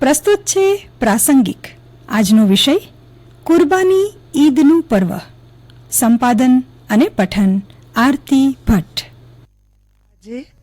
પ્રસ્તુત છે પ્રાસંગિક. આજનો વિષય કુરબાની ઈદનું પર્વ. સંપાદન અને પઠન આરતી ભટ્ટ.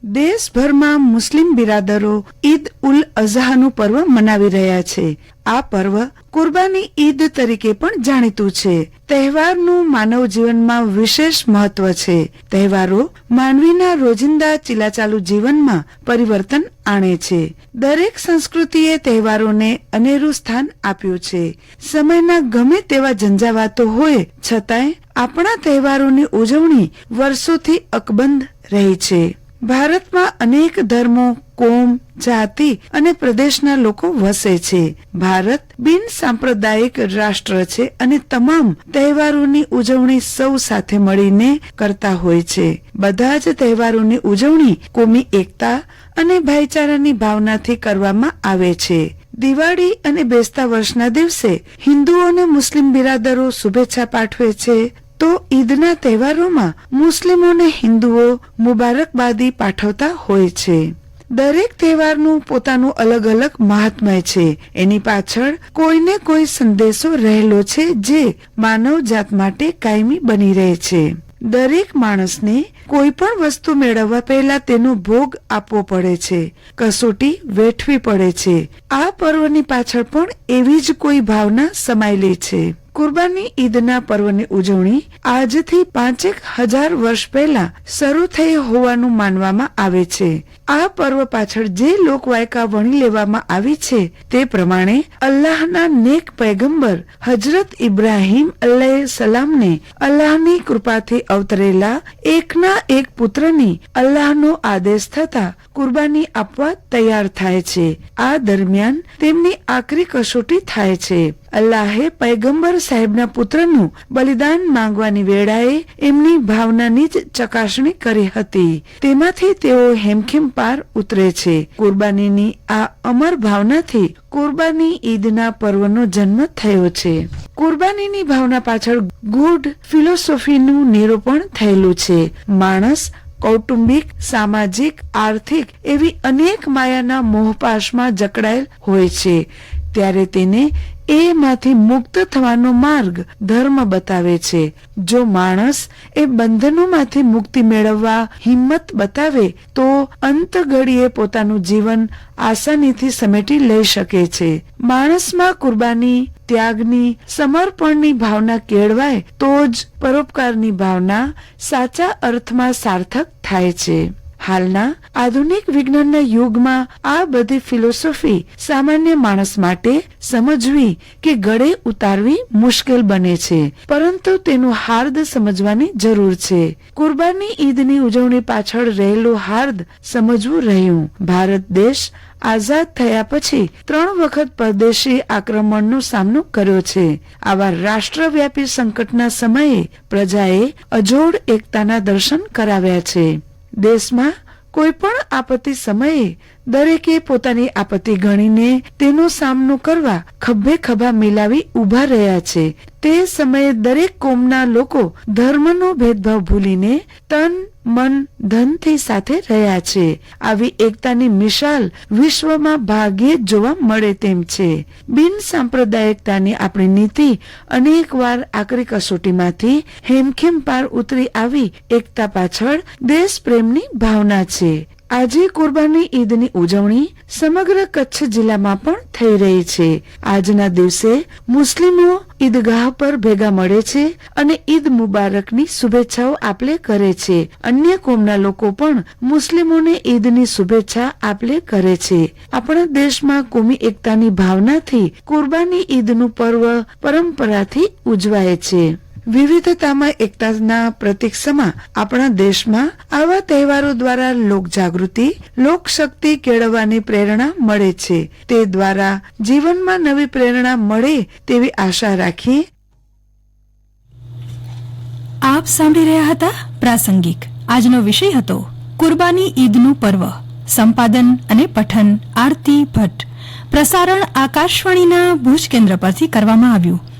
દેશભરમાં મુસ્લિમ બિરાદરો ઈદ ઉલ અઝહાનું પર્વ મનાવી રહ્યા છે. આ પર્વ કુરબાની ઈદ તરીકે પણ જાણીતું છે. તહેવારનું માનવ જીવનમાં વિશેષ મહત્વ છે. તહેવારો માનવીના રોજિંદા ચીલાચાલુ જીવનમાં પરિવર્તન આણે છે. દરેક સંસ્કૃતિએ તહેવારોને અનેરું સ્થાન આપ્યું છે. સમયના ગમે તેવા ઝંઝાવાતો હોય, છતાંય આપણા તહેવારોની ઉજવણી વર્ષોથી અકબંધ રહી છે. ભારતમાં અનેક ધર્મો, કોમ, જાતિ અને પ્રદેશના લોકો વસે છે. ભારત બિન સાંપ્રદાયિક રાષ્ટ્ર છે અને તમામ તહેવારોની ઉજવણી સૌ સાથે મળીને કરતા હોય છે. બધા જ તહેવારોની ઉજવણી કોમી એકતા અને ભાઈચારાની ભાવનાથી કરવામાં આવે છે. દિવાળી અને બેસતા વર્ષના દિવસે હિન્દુઓ અને મુસ્લિમ બિરાદરો શુભેચ્છા પાઠવે છે તો ઈદના તહેવારોમાં મુસ્લિમોને હિન્દુઓ મુબારકબાદી પાઠવતા હોય છે. દરેક તહેવારનું પોતાનું અલગ અલગ મહાત્મય છે. એની પાછળ કોઈને કોઈ સંદેશો રહેલો છે જે માનવ જાત માટે કાયમી બની રહે છે. દરેક માણસને કોઈ પણ વસ્તુ મેળવવા પહેલા તેનો ભોગ આપવો પડે છે. કસોટી વેઠવી પડે છે. આ પર્વની પાછળ પણ એવી જ કોઈ ભાવના સમાયેલી છે. કુરબાની ઈદના પર્વની ઉજવણી આજથી પાંચેક હજાર વર્ષ પહેલા શરૂ થઈ હોવાનું માનવામાં આવે છે. આ પર્વ પાછળ જે લોકવાયકા વણી લેવામાં આવી છે તે પ્રમાણે અલ્લાહના નેક પૈગંબર હજરત ઇબ્રાહીમ અલ્લાહ સલામને અલ્લાહની કૃપાથી અવતરેલા એકના એક પુત્રની અલ્લાહનો આદેશ થતા કુરબાની આપવા તૈયાર થાય છે. આ દરમિયાન તેમની આકરી કસોટી થાય છે. અલ્લાહે પૈગંબર સાહેબના પુત્રનું બલિદાન માંગવાની વેળાએ એમની ભાવનાની જ ચકાસણી કરી હતી. તેમાંથી તેઓ હેમખેમ પાર ઉતરે છે. કુરબાનીની આ અમર ભાવનાથી કુરબાની ઈદના પર્વનો જન્મ થયો છે. કુરબાનીની ભાવના પાછળ ગુડ ફિલોસોફીનું નિરૂપણ થયેલું છે. માણસ, કૌટુંબિક, સામાજિક, આર્થિક એવી અનેક માયાના મોહપાશમાં જકડાયેલ હોય છે. ત્યારે તેને એમાંથી મુક્ત થવાનો માર્ગ ધર્મ બતાવે છે. જો માણસ એ બંધનોમાંથી મુક્તિ મેળવવા હિંમત બતાવે, તો અંત ઘડીએ પોતાનું જીવન આસાનીથી સમેટી લઈ શકે છે. માણસમાં કુરબાની, ત્યાગની, સમર્પણની ભાવના કેળવાય, તો જ પરોપકારની ભાવના સાચા અર્થમાં સાર્થક થાય છે. હાલના આધુનિક વિજ્ઞાનના યુગમાં આ બધી ફિલોસોફી સામાન્ય માણસ માટે સમજવી કે ગળે ઉતારવી મુશ્કેલ બને છે. પરંતુ તેનું હાર્દ સમજવાની જરૂર છે. કુરબાની ઈદની ઉજવણી પાછળ રહેલું હાર્દ સમજવું રહ્યું. ભારત દેશ આઝાદ થયા પછી ત્રણ વખત પરદેશી આક્રમણનો સામનો કર્યો છે. આવા રાષ્ટ્રવ્યાપી સંકટના સમયે પ્રજાએ અજોડ એકતાના દર્શન કરાવ્યા છે. દેશમાં કોઈ પણ આપત્તિ સમયે દરેકે પોતાની આપત્તિ ગણીને તેનો સામનો કરવા ખભે ખભા મિલાવી ઊભા રહ્યા છે. તે સમયે દરેક કોમના લોકો ધર્મનો ભેદભાવ ભૂલીને તન, મન, ધનથી સાથે રહ્યા છે. આવી એકતાની મિશાલ વિશ્વમાં ભાગ્યે જ જોવા મળે તેમ છે. બિન સાંપ્રદાયિકતાની આપણી નીતિ અનેક વાર આકરી કસોટીમાંથી હેમખેમ પાર ઉતરી આવી એકતા પાછળ દેશ પ્રેમની ભાવના છે. આજે કુરબાની ઈદની ઉજવણી સમગ્ર કચ્છ જિલ્લામાં પણ થઈ રહી છે. આજના દિવસે મુસ્લિમો ઈદગાહ પર ભેગા મળે છે અને ઈદ મુબારકની શુભેચ્છાઓ આપલે કરે છે. અન્ય કોમના લોકો પણ મુસ્લિમોને ઈદની શુભેચ્છા આપલે કરે છે. આપણા દેશમાં કોમી એકતાની ભાવનાથી કુરબાની ઈદનું પર્વ પરંપરાથી ઉજવાય છે. વિવિધતામાં એકતાના પ્રતિક સમા આપણા દેશમાં આવા તહેવારો દ્વારા લોક જાગૃતિ લોકશક્તિ કેળવવાની પ્રેરણા મળે છે. તે દ્વારા જીવનમાં નવી પ્રેરણા મળે તેવી આશા રાખી આપ સાંભળી રહ્યા હતા પ્રાસંગિક. આજનો વિષય હતો કુરબાની ઈદનું પર્વ. સંપાદન અને પઠન, આરતી, ભટ્ટ. પ્રસારણ આકાશવાણીના ભુજ કેન્દ્ર પરથી કરવામાં આવ્યું.